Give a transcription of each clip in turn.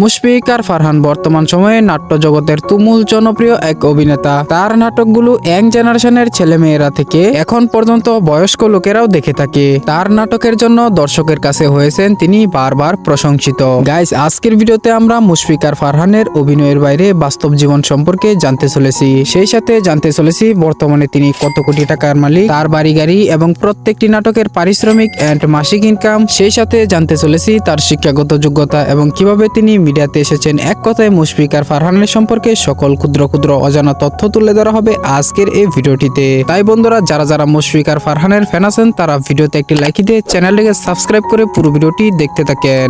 মুশফিক আর ফারহান বর্তমান সময়ে নাট্য জগতের তুমুল জনপ্রিয় এক অভিনেতা। তার নাটকগুলো ইয়াং জেনারেশনের ছেলে মেয়েরা থেকে এখন পর্যন্ত বয়স্ক লোকেরাও দেখে থাকে। তার নাটকের জন্য দর্শকের কাছে হয়েছেন তিনি বারবার প্রশংসিত। গাইস আজকের ভিডিওতে আমরা মুশফিক আর ফারহানের অভিনয়ের বাইরে বাস্তব জীবন সম্পর্কে জানতে চলেছি। সেই সাথে জানতে চলেছি বর্তমানে তিনি কত কোটি টাকার মালিক, তার বাড়ি গাড়ি এবং প্রত্যেকটি নাটকের পারিশ্রমিক অ্যান্ড মাসিক ইনকাম সেই সাথে জানতে চলেছি তার শিক্ষাগত যোগ্যতা এবং কীভাবে তিনি মিডিয়াতে এসেছেন এক কথায় মুশফিক আর ফারহানের সম্পর্কে সকল ক্ষুদ্র ক্ষুদ্র অজানা তথ্য তুলে ধরা হবে আজকের এই ভিডিওটিতে। তাই বন্ধুরা, যারা যারা মুশফিক আর ফারহানের ফ্যান আছেন, তারা ভিডিওতে একটি লাইক দিয়ে চ্যানেলটিকে সাবস্ক্রাইব করে পুরো ভিডিওটি দেখতে থাকেন।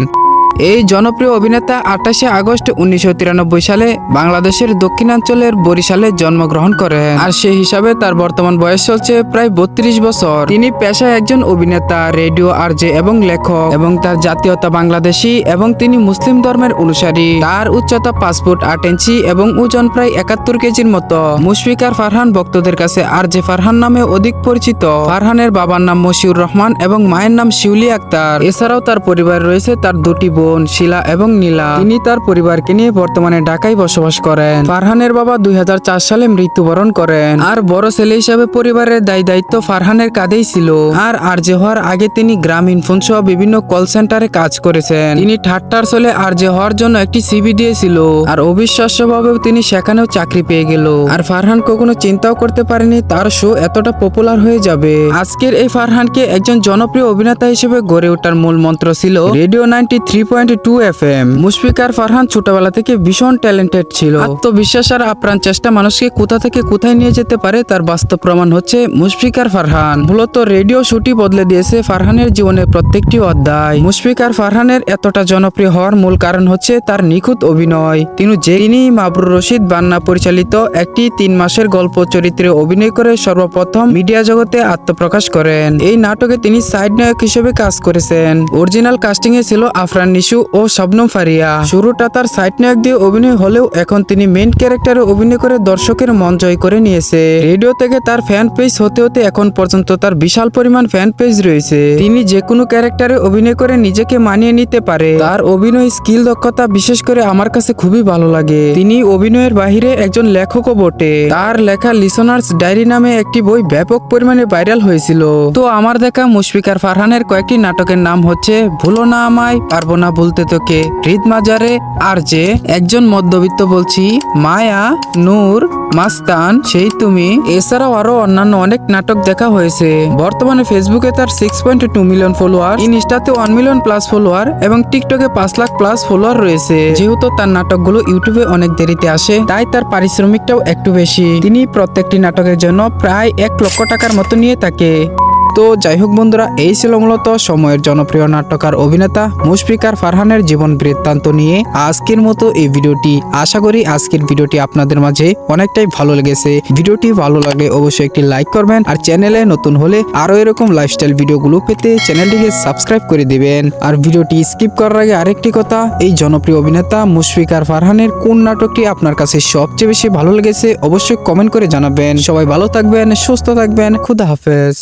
এই জনপ্রিয় অভিনেতা আঠাশে আগস্ট উনিশশো তিরানব্বই সালে বাংলাদেশের দক্ষিণাঞ্চলের বরিশালে জন্মগ্রহণ করেন। আর সেই হিসাবে তার বর্তমান বয়স চলছে প্রায় বত্রিশ বছর। তিনি পেশায় একজন অভিনেতা, রেডিও, আরজে এবং লেখক এবং তার জাতীয়তা বাংলাদেশি এবং তিনি মুসলিম ধর্মের অনুসারী। তার উচ্চতা পাঁচ ফুট আট ইঞ্চি এবং ওজন প্রায় একাত্তর কেজির মতো। মুশফিকার ফারহান ভক্তদের কাছে আর যে ফারহান নামে অধিক পরিচিত। ফারহানের বাবার নাম মশিউর রহমান এবং মায়ের নাম শিউলি আক্তার। এছাড়াও তার পরিবার রয়েছে তার দুটি বোন শিলা এবং নীলা। তিনি তার পরিবারকে নিয়ে বর্তমানে ঢাকায় বসবাস করেন। ফারহানের বাবা দুই সালে মৃত্যুবরণ করেন। আর বড় ছেলে হিসাবে পরিবারের দায় দায়িত্ব ফারহানের কাঁধেই ছিল। আর আরজে হওয়ার আগে তিনি গ্রামীণ ফোন সহ বিভিন্ন কল সেন্টারে কাজ করেছেন। তিনি ঠাট্টার চলে আরজে হওয়ার জন্য একটি সিবি দিয়েছিল। আর অবিশ্বাস্যভাবেও তিনি সেখানেও চাকরি পেয়ে গেল। আর ফারহান কখনো চিন্তাও করতে পারেনি তার শো এতটা পপুলার হয়ে যাবে। আজকের এই ফারহানকে একজন জনপ্রিয় অভিনেতা হিসেবে গড়ে ওঠার মূল মন্ত্র ছিল, radio ninety three point two F M Mushfikar Farhan ছোটবেলা থেকে ভীষণ ট্যালেন্টেড ছিল। আত্মবিশ্বাস আর আপ্রাণ চেষ্টা মানুষকে কোথা থেকে কোথায় নিয়ে যেতে পারে তার বাস্তব প্রমাণ হচ্ছে মুশফিকার ফারহান। মূলত রেডিও শুটি বদলে দিয়েছে ফারহানের জীবনের প্রত্যেকটি অধ্যায়। মুশফিকার ফারহানের এতটা জনপ্রিয় হওয়ার মূল কারণ হচ্ছে তার নিখুঁত অভিনয়। তিনি যে তিনি মাবরুর রশিদ বান্না পরিচালিত একটি তিন মাসের গল্প চরিত্রে অভিনয় করে সর্বপ্রথম মিডিয়া জগতে আত্মপ্রকাশ করেন। এই নাটকে তিনি সাইড নায়ক হিসেবে কাজ করেছেন। অরিজিনাল কাস্টিং এ ছিল আফরান নিশু ও শবনম ফারিয়া। শুরুটা তার সাইড নায়ক দিয়ে অভিনয় হলেও এখন তিনি মেইন ক্যারেক্টারে অভিনয় করে দর্শকের মন জয় করে নিয়েছে। রেডিও থেকে তার ফ্যান পেজ হতে হতে এখন পর্যন্ত তার বিশাল পরিমাণ ফ্যান পেজ রয়েছে। তিনি যে কোনো ক্যারেক্টারে অভিনয় করে নিজেকে মানিয়ে নিতে পারে। তার অভিনয় স্কিল দক্ষতা বিশেষ করে আমার কাছে খুবই ভালো লাগে। তিনি অভিনয়ের বাহিরে একজন লেখকও বটে। তার লেখা লিসনার্স ডায়েরি নামে একটি বই ব্যাপক পরিমাণে ভাইরাল হয়েছিল। তো আমার দেখা মুশফিকার ফারহানের কয়েকটি নাটকের নাম হচ্ছে ভুলো না আমায়, পারব না বলতে তোকে হৃদ মাজারে আর যে একজন মধ্যবিত্ত বলছি, মায়া, নূর, মাস্তান, সেই তুমি। এছাড়াও আরও অন্যান্য অনেক নাটক দেখা হয়েছে। বর্তমানে ফেসবুকে তার six point two million follower ইনস্টাতে one million plus follower এবং টিকটকে পাঁচ লাখ প্লাস ফলোয়ার রয়েছে। যেহেতু তার নাটকগুলো ইউটিউবে অনেক দেরিতে আসে, তাই তার পারিশ্রমিকটাও একটু বেশি। তিনি প্রত্যেকটি নাটকের জন্য প্রায় এক লক্ষ টাকার মতো নিয়ে থাকে। তো যাই হোক বন্ধুরা, এই ছিল মূলত সময়ের জনপ্রিয় নাট্যকার অভিনেতা মুশফিকার ফারহানের জীবন বৃত্তান্ত নিয়ে আজকের মতো এই ভিডিওটি। আশা করি আজকের ভিডিওটি আপনাদের মাঝে অনেকটাই ভালো লেগেছে। ভিডিওটি ভালো লাগলে অবশ্যই একটি লাইক করবেন আর চ্যানেলে নতুন হলে আরও এরকম লাইফস্টাইল ভিডিওগুলো পেতে চ্যানেলটিকে সাবস্ক্রাইব করে দিবেন। আর ভিডিওটি স্কিপ করার আগে আরেকটি কথা, এই জনপ্রিয় অভিনেতা মুশফিকার ফারহানের কোন নাটকটি আপনার কাছে সবচেয়ে বেশি ভালো লেগেছে অবশ্যই কমেন্ট করে জানাবেন। সবাই ভালো থাকবেন, সুস্থ থাকবেন, খুদা হাফেজ।